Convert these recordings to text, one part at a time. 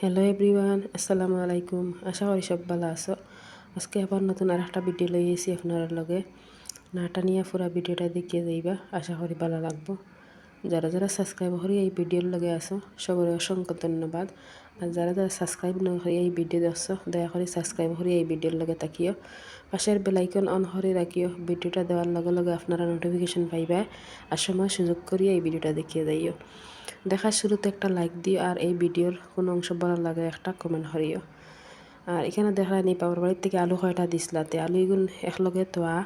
Hello everyone আসসালামু আলাইকুম আশা করি সব ভালো আছো। আজকে আবার নতুন আর একটা ভিডিও লই এসি আপনার লগে। নাটা নিয়ে পুরা ভিডিওটা দেখিয়ে যাইবা আশা করি ভালো লাগবো। যারা যারা সাবস্ক্রাইব করি এই ভিডিওর লগে আসো সবার অসংখ্য ধন্যবাদ। আর যারা যারা সাবস্ক্রাইব না করি এই ভিডিও দেখছ দয়া করে সাবস্ক্রাইব করি এই ভিডিওর লগে তাকিও পাশের বেলাইকন অন করে রাখিও। ভিডিওটা দেওয়ার লগে লগে আপনারা নোটিফিকেশন পাইবা। আর সময় সুযোগ করিয়ে এই ভিডিওটা দেখিয়ে যাইও দেখার শুরুতে একটা লাইক দিও আর এই ভিডিওর কোনো অংশ ভালো লাগে একটা কমেন্ট করিও। আর এখানে দেখা নি পাওয়ার বাড়ির থেকে আলু কয়টা দিসলাতে আলু এগুন একলগে তোয়া,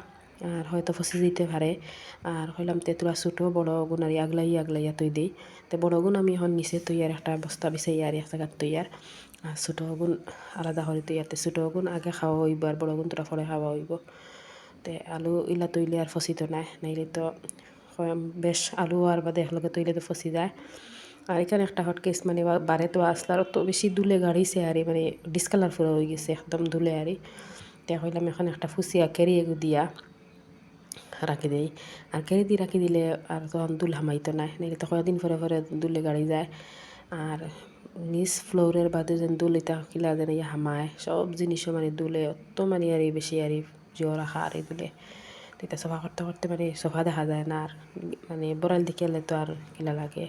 আর হয়তো ফসি দিতে পারে। আর হইলাম তেতুলা ছোটো, বড় গুণ আর আগলাই আগলাইয়া তৈ দিই। তো বড় গুণ আমি এখন নিচে তৈয়ার, একটা বস্তা বিছাই আর এক জায়গার তৈয়ার। আর ছোটো গুণ আলাদা করে তৈয়ারতে ছোটো গুণ আগে খাওয়া হইব আর বড় গুণ তোরা ফলে খাওয়া হইব। তে আলু ইলা তৈলে আর ফসিত নাই, নাইলে তো বেশ আলু আর বাদে একলগে তৈলে তো ফসি যায়। আর এখানে একটা হটকেস মানে বারে তো আসলার তো বেশি দুলে গাড়িছে আর মানে ডিসকালার ফুরা হয়ে গেছে, একদম দুলে আরি। তে হইলাম এখন একটা ফুসিয়া কেরি এগু দিয়া রাখি দেই। আর কেরি দিয়ে রাখি দিলে আর তখন দুল হামাইতো নাই নাইলে তো কয়েকদিন পরে পরে দুলে গাড়ি যায়। আর নিজ ফ্লোরের বাদে যেন দুল এটা কিলা যেন ইয়ে হামায়, সব জিনিসও মানে দুলে, অত মানে আর বেশি আর জিও রাখা আর দুলে। এটা সফা করতে করতে মানে সোফা দেখা যায় না, আর মানে বরাল দিকে তো আর কিলা লাগে।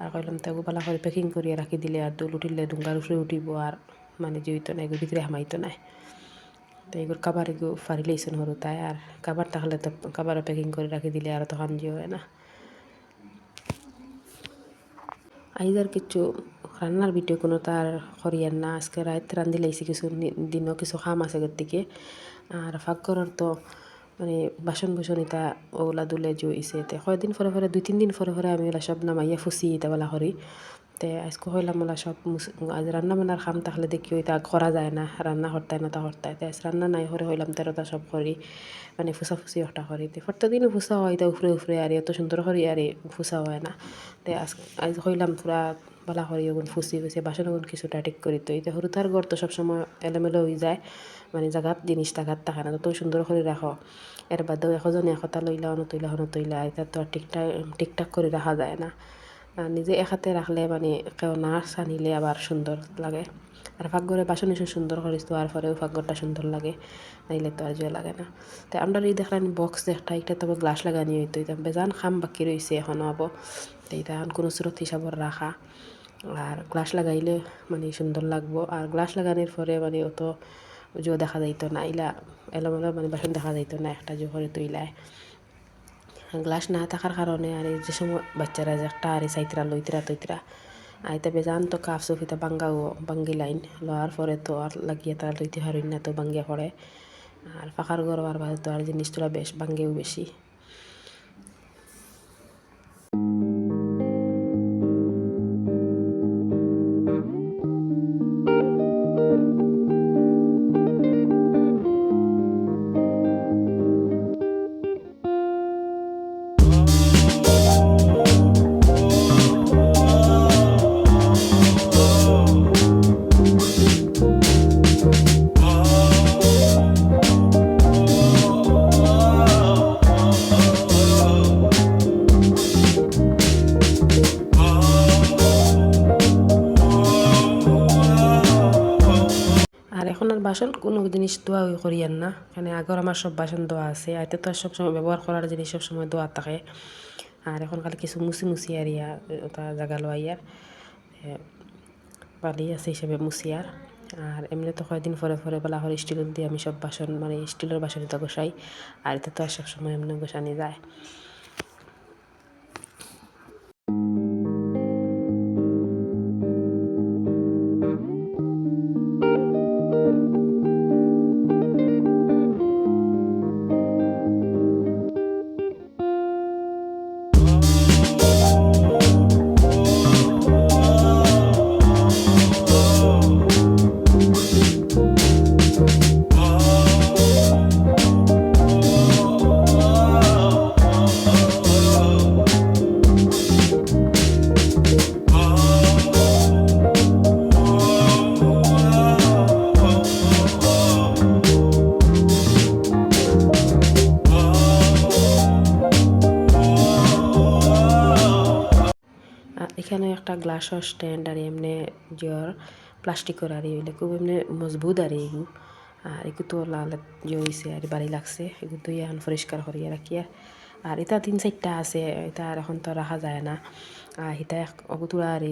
আর কইলাম তো বালা করে প্যাকিং করিয়া রাখি দিলে আর দুল উঠিলে ডুঙ্গার উপরে উঠিব আর মানে জড়িত নাই এগুলো ভিতরে হামাইতো নাই। তো এগুলো কাবার এগুলো ফারি লইছেন সরু তাই, আর কাবার থাকলে তো কাবারও প্যাকিং করে রাখি দিলে আর তখন জিও হয় না। আইজার কিছু রান্নার ভিডিও কোনো তার করিয়ার না, আজকে রাত রান্ধি কিছু দিনও কিছু খাম আছে গতিকে। আর ফাঁকঘরের তো মানে বাসন বুসন এটা ওগুলা দুলে জুইছে তে কয়দিন পরে পরে দুই, তিন দিন পরে পরে আমি ওলা সব নামাইয়া ফুসি এটা বলা করি তে আজকে হইলাম ওলা সব আজ রান্না বান্নার খাম তাহলে দেখি ওইটা করা যায় না রান্না হরতায় না তা হরতায় তে আজ রান্না নাই হরে হইলাম তেরোটা সব করি মানে ফুসা ফুসি একটা করি তে প্রত্যেকদিনও ফুসা হয়, তা উফরে উফরে আর এত সুন্দর করি আর ফুসা হয় না। তে আজ আজ হইলাম পুরা বলা করি ওগুন ফুসি ফুসি বাসন ওগুন কিছুটা ঠিক করি তো এটা হরুতার ঘর তো সবসময় এলোমেলো হয়ে যায়। মানে জাগাত জিনিস টাকাত থাকে না তত সুন্দর করে রাখো এর বাদেও এখজনে একতা লইলা অনতইলা অনতইলা এটা তো আর ঠিকঠাক ঠিকঠাক করে রাখা যায় না। নিজে একাতে রাখলে মানে কেউ না সানিলে আবার সুন্দর লাগে। আর ফাঁকঘরে বাসন এসে সুন্দর করিস তো আর পরেও ফাঁকঘরটা সুন্দর লাগে, নাইলে তো আর জয় লাগে না। তো আমরা এই দেখলাম বক্স একটা একটা তবে গ্লাস লাগানি হইতো বেজান খাম বাকি রয়েছে এখনও আবো। তো এটা এখন কোনো স্রোত হিসাবর রাখা আর গ্লাস লাগাইলে মানে সুন্দর লাগবো। আর গ্লাস লাগানোর পরে মানে অত জো দেখা যাইতো না, ইলা এলোমেলো মানে বাসন দেখা যাইতো না, একটা জো করে তৈলায় গ্লাস না থাকার কারণে আর যে সময় বাচ্চারা যে একটা আর সাইতরা, লইতরা, তৈতরা আইতা বেজান তো কাফ সফিতা বাঙ্গাও, বাঙ্গি লাইন, লওয়ার পরে তো আর লাগিয়ে তারা লইতে হারুন না, তো বাঙ্গিয়া পড়ে। আর ফাঁকার আর বাদে তো আর জিনিস তোলা বেশ বাঙ্গেও বেশি। বাসন কোনো জিনিস দোয়া করিয়ান না। মানে আগর আমার সব বাসন দোয়া আছে। আইতে তো আর সবসময় ব্যবহার করার জিনিস সবসময় দোয়া থাকে। আর এখন খালি কিছু মুসি মুসি আর ইয়া, ওটা জায়গা লওয়া ইয়ার বালি আছে হিসেবে মুসিয়ার আর। আর এমনি তো কয়েকদিন পরে পরে বেলা হলে স্টিলের দিয়ে আমি সব বাসন মানে স্টিলের বাসন তো গোসাই আর এতে তো আর সবসময় এমনি গোসানি যায়। একটা গ্লাসর স্ট্যান্ড আর এমনি জর প্লাস্টিকর আর এগুলো খুব এমনি মজবুত আর এগু আর এগু তো লাল হয়েছে আর বাড়ি লাগছে এগু তো এখন পরিষ্কার করিয়া রাখিয়া আর এটা তিন চারটা আছে, এটা আর এখন তো রাখা যায় না। আর এটা অগুতুরা আর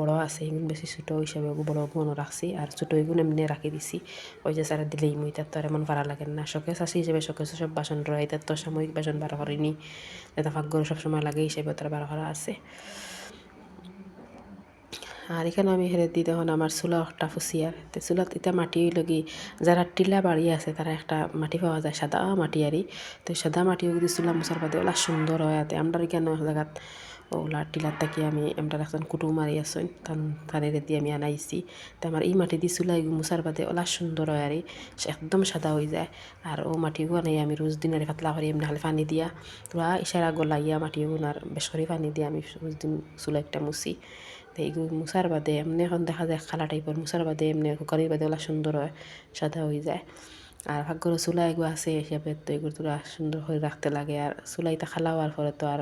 বড় আছে এগুলো বেশি ছোটো হিসাবে বড় মনে রাখছি আর ছোটো এগুলো এমনি রাখি দিছি। ওই যে সারা দিলেই মুই তার তো আর এমন ভাড়া লাগে না। শখে চাষি হিসেবে শখে সব বাসন রয় তার তো সাময়িক বাসন বার করিনি এটা ভাগ্যর সবসময় লাগে হিসেবে তার বার করা আছে। আর এখানে আমি হেরে দিই তখন আমার চুলা একটা ফুসিয়ার তো চুলাত এটা মাটি লগি যারা টিলা বাড়ি আছে তারা একটা মাটি পাওয়া যায়, সাদা মাটি আরি তো সাদা মাটি যদি চুলা মশার পাতে, ওলা সুন্দর হয় আতে আমরা কেন জায়গাত ওলা টিলার থাকি আমি আমরা এখন কুটুম মারি আসুন তান তানের দিয়ে আমি আনাইছি তো আমার এই মাটি দিয়ে চুলা মুসার বাদে ওলা সুন্দর হয় আরে একদম সাদা হয়ে যায়। আর ও মাটিও আনাই আমি রোজ দিনের পাতলা করি এমনি খালি পানি দিয়া। পুরা ইশারা গলাইয়া মাটিও আর বেশ করে পানি দিয়ে আমি রোজ দিন চুলা একটা মুছি। তো এইগুলো মুসার বাদে এমনি এখন দেখা যায় খালা টাইপের, মুসার বাদে এমনি কুকারির বাদে ওলা সুন্দর হয়, সাদা হয়ে যায়। আর ভাগ্যর চুলা এগুলো আছে হিসাবে তো এগুলো তোরা সুন্দর করে রাখতে লাগে আর চুলাইটা খালা হওয়ার পরে তো আর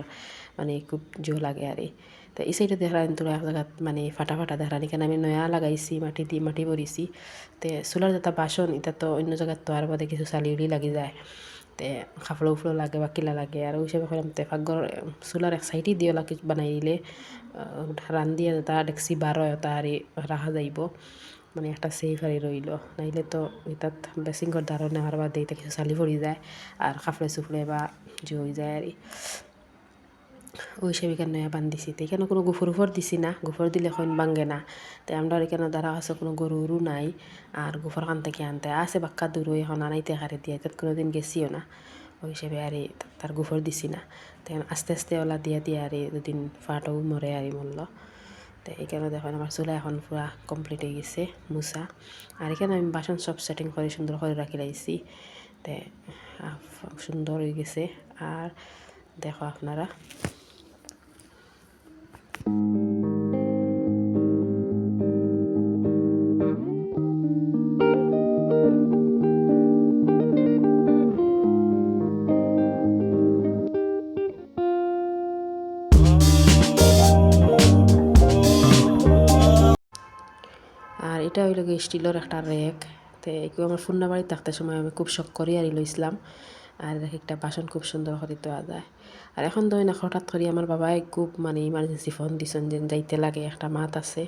মানে খুব জো লাগে আর তো এই সাইডে দেখলাম তোরা এক জায়গাত মানে ফাটা ফাটা দেখলাম এখানে আমি নয়া লাগাইছি, মাটি দিয়ে মাটি ভরিছি। তে চুলার যেটা বাসন এটা তো অন্য জায়গাত তো আর বাদে কিছু চালি উলি লাগি যায়। তে খাফলো উফলো লাগে বা কিলা লাগে। আর ওই হিসাবে করলাম তে ভাগ্যর চুলার এক সাইডে দিয়ে লাগে বানাই দিলে রান দিয়ে তা ডেকসি বারো তার রাখা যাইব। মানে একটা সেফ আর রইল নাইলে তো এটাত বেসিংকর দ্বারা নেওয়ার বাদে এটা কিছু চালি পড়ি যায় আর খাফলে চুফলে বা হয়ে যায় আর ওই সেবিকার নয়া বান্ধিছি তো এখানে কোনো গুফর উফর দিছি না? গুফর দিলে এখন বাঙ্গে না। তো আমরা এখানে দ্বারা আছে কোনো গরু উরু নাই। আর গুফর খান থেকে আনতে আছে বাক্কা দূর এখন আনাইতে হারে দিয়ে। তাত কোনো দিন গেছিও না। ওই হিসেবে আর তার গুফর দিছি না। তো আস্তে আস্তে ওলা দিয়া দিয়ে আর দুদিন ফাটও মরে আর মরল তো এখানে দেখেন আমার চুলা এখন পুরা কমপ্লিট হয়ে গেছে মুসা আর এখানে আমি বাসন সব সেটিং করে সুন্দর করে রাখি রাখছি তে সুন্দর হয়ে গেছে। আর দেখো আপনারা। আর এটা হইল গিয়ে স্টিলের একটা রেক। তো এগুলো আমার ফুন্না বাড়ি থাকতে সময় আমি খুব শখ করি আর লইছিলাম আর একটা বাসন খুব সুন্দর করে দেওয়া যায়। আর এখন তো না হঠাৎ করে আমার বাবাই খুব মানে ইমার্জেন্সি ফোন দিছেন যে যাইতে লাগে, একটা মাত আছে।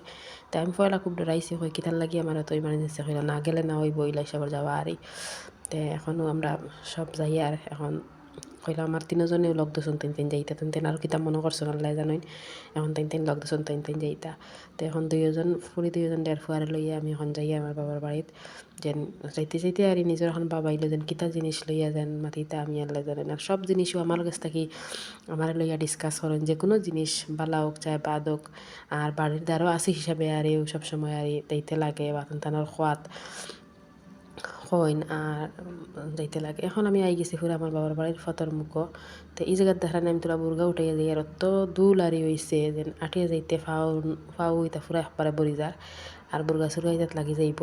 তো আমি পয়লা খুব ডরাইছি হয় কিতার লাগি আমার তো ইমার্জেন্সি হইল, না গেলে না ওই বইলা হিসাবে যাওয়া আরই তো এখনও আমরা সব যাই আর এখন কইলা আমার তিনজনেও লগ দোষণ তিন তিন যাইতা তিন তিন আর কিতাব মনে করছ আল্লাহ জানোই এখন তিন তিন লগ দোষণ তিন তিন যাইতা তো এখন দুইজন ফুরি দুইজন দেড় ফুয়ারে লইয়া আমি এখন যাই আমার বাবার বাড়িত যেন যাইতে যাইতে আর নিজের এখন বাবা ইলো যেন কিতা জিনিস লইয়া যেন মাতিতা আমি আল্লাহ জানেন আর সব জিনিসও আমার কাছ থাকি আমার লইয়া ডিসকাস করেন যে কোনো জিনিস বালা হোক চাই বাদ হোক আর বাড়ির দ্বারও আছে হিসাবে আর সবসময় আর দিতে লাগে বা তানোর খোয়াত হইন আর যাইতে লাগে। এখন আমি আই গেছি ফুরা আমার বাবার বাড়ির ফতর মুখ। তো এই জায়গার দেখার আমি তোরা বুর্গা উঠাইয়া যাই আর অত দুলারি হয়েছে যেন আটিয়া যাইতে ফাও ফাও ইতা ফুরা একবারে বরি যার। আর বুর্গা সুরগা ইতাত লাগি যাইব।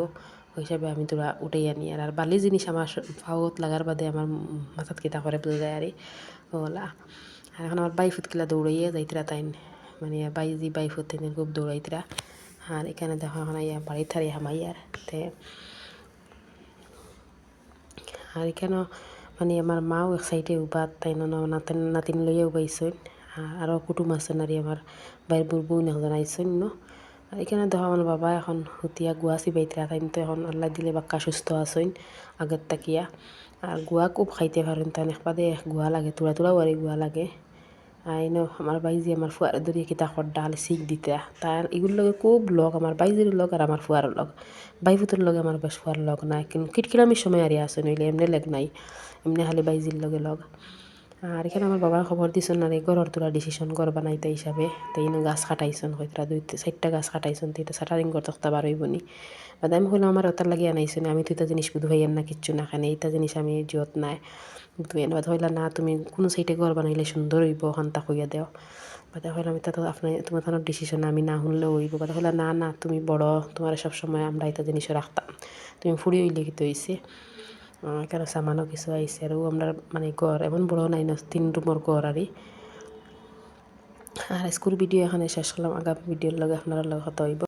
ওই হিসাবে আমি তোরা উঠাই আনি আর আর বালি জিনিস আমার ফাওত লাগার বাদে আমার মাথাত কিতা করে বোঝা যায় আরে ওলা। আর এখন আমার বাই ফুটকিলা দৌড়াইয়া যাইতরা তাইন। মানে বাই জি বাই ফুট খুব দৌড়াইতরা। আর এখানে দেখো এখন আইয়া বাড়ি থারি হামাইয়ার। তে আর এখানেও মানে আমার মাও এক সাইডে উবাত তাই নাতিন নাতিন লইয়া উবাইছেন আরও কুটুম আছেন আর আমার বাইর বুড়বু এখন আইছেন ন আর এখানে দেখো আমার বাবা এখন হুতিয়া গুয়া চিবাইতরা তাই তো এখন আল্লাহ দিলে বাক্কা সুস্থ আছেন আগের তাকিয়া আর গুয়া খুব খাইতে পারেন তাই একবাদে গুয়া লাগে তুলা তুলাও আর গুয়া লাগে আইনো আমার বাইজি আমার ফুয়ার দরিয়ে কিতা খড্ডা হলে শিখ দিতে। তার এগুলোর লগে খুব লগ, আমার বাইজির লগ আর আমার ফুয়ার লগ। বাইফুতের লগে আমার বেশ ফুয়ার লগ নাই, কিন্তু কিটকিলামির সময় আর আসে নইলে এমনি লেগ নাই। এমনি খালি বাইজির লগে লগ। আর এখানে আমার বাবার খবর দিছেন আর ঘরের তোরা ডিসিশন ঘর বানাইতে হিসাবে। তাই গাছ কাটাইছেন হয়তো দুই চারটা গাছ কাটাইছেন তো এটা সাটারিং করে তক্তা বার হইব নি। বাদ আমি হইলাম আমার ওটার লাগিয়ে আনাইছেন আমি তো এটা জিনিস বুধ হইয়ান না কিচ্ছু না খানে এটা জিনিস আমি জিওত নাই। তুমি এবার হইলা না, তুমি কোনো সাইডে ঘর বানাইলে সুন্দর হইব, হান্তা হইয়া দেও। বাদা হইলাম এটা তো আপনার, তোমার থানোর ডিসিশন আমি না শুনলেও হইব। বাদা হইলা না না, তুমি বড়, তোমার সবসময় আমরা এটা জিনিসও রাখতাম। তুমি ফুড়ি হইলে কিন্তু হইছে? কেন সামানও কিছু আইসে আর আমরা মানে ঘর এমন বড় নাই না তিন রুমের ঘর আরই আর স্কুল ভিডিও এখানে শেষ করলাম আগামী ভিডিওর লগে আপনারা লগে হতে হইব